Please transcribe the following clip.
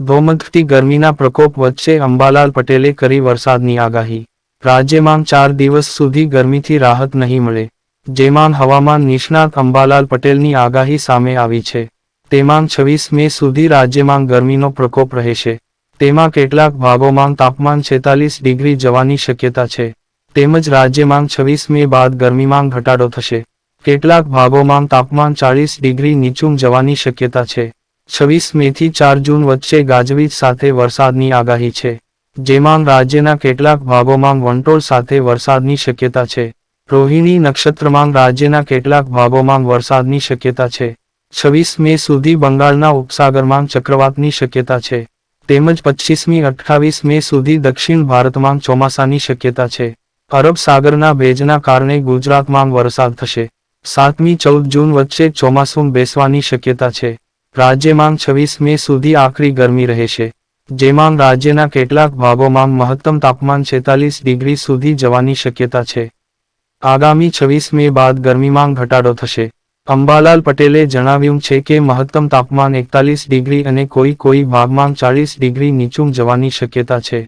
ધોમધતી ગરમીના પ્રકોપ વચ્ચે અંબાલાલ પટેલે કરી વરસાદની આગાહી. રાજ્યમાં ચાર દિવસ સુધી ગરમીથી રાહત નહીં મળે. જેમાં હવામાન નિષ્ણાત અંબાલાલ પટેલની આગાહી સામે આવી છે. તેમાં છવ્વીસ મે સુધી રાજ્યમાં ગરમીનો પ્રકોપ રહેશે. તેમાં કેટલાક ભાગોમાં તાપમાન છેતાલીસ ડિગ્રી જવાની શક્યતા છે. તેમજ રાજ્યમાં છવ્વીસ મે બાદ ગરમીમાં ઘટાડો થશે. કેટલાક ભાગોમાં તાપમાન ચાળીસ ડિગ્રી નીચું જવાની શક્યતા છે. છવ્વીસ મેથી ચાર જૂન વચ્ચે ગાજવીજ સાથે વરસાદની આગાહી છે, જેમાં રાજ્યના કેટલાક ભાગોમાં વંટોળ સાથે વરસાદની શક્યતા છે. રોહિણી નક્ષત્રમાં રાજ્યના કેટલાક ભાગોમાં વરસાદની શક્યતા છે. છવ્વીસ મે સુધી બંગાળના ઉપસાગરમાં ચક્રવાતની શક્યતા છે. તેમજ પચ્ચીસમી અઠ્ઠાવીસ મે સુધી દક્ષિણ ભારતમાં ચોમાસાની શક્યતા છે. અરબ સાગરના ભેજના કારણે ગુજરાતમાં વરસાદ થશે. સાતમી ચૌદ જૂન વચ્ચે ચોમાસું બેસવાની શક્યતા છે. રાજ્યમાં છવ્વીસ મે સુધી આખરી ગરમી રહેશે. જેમાં રાજ્યના કેટલાક ભાગોમાં મહત્તમ તાપમાન છેતાલીસ ડિગ્રી સુધી જવાની શક્યતા છે. આગામી છવ્વીસ મે બાદ ગરમીમાં ઘટાડો થશે. અંબાલાલ પટેલે જણાવ્યું છે કે મહત્તમ તાપમાન એકતાલીસ ડિગ્રી અને કોઈ કોઈ ભાગમાં ચાલીસ ડિગ્રી નીચું જવાની શક્યતા છે.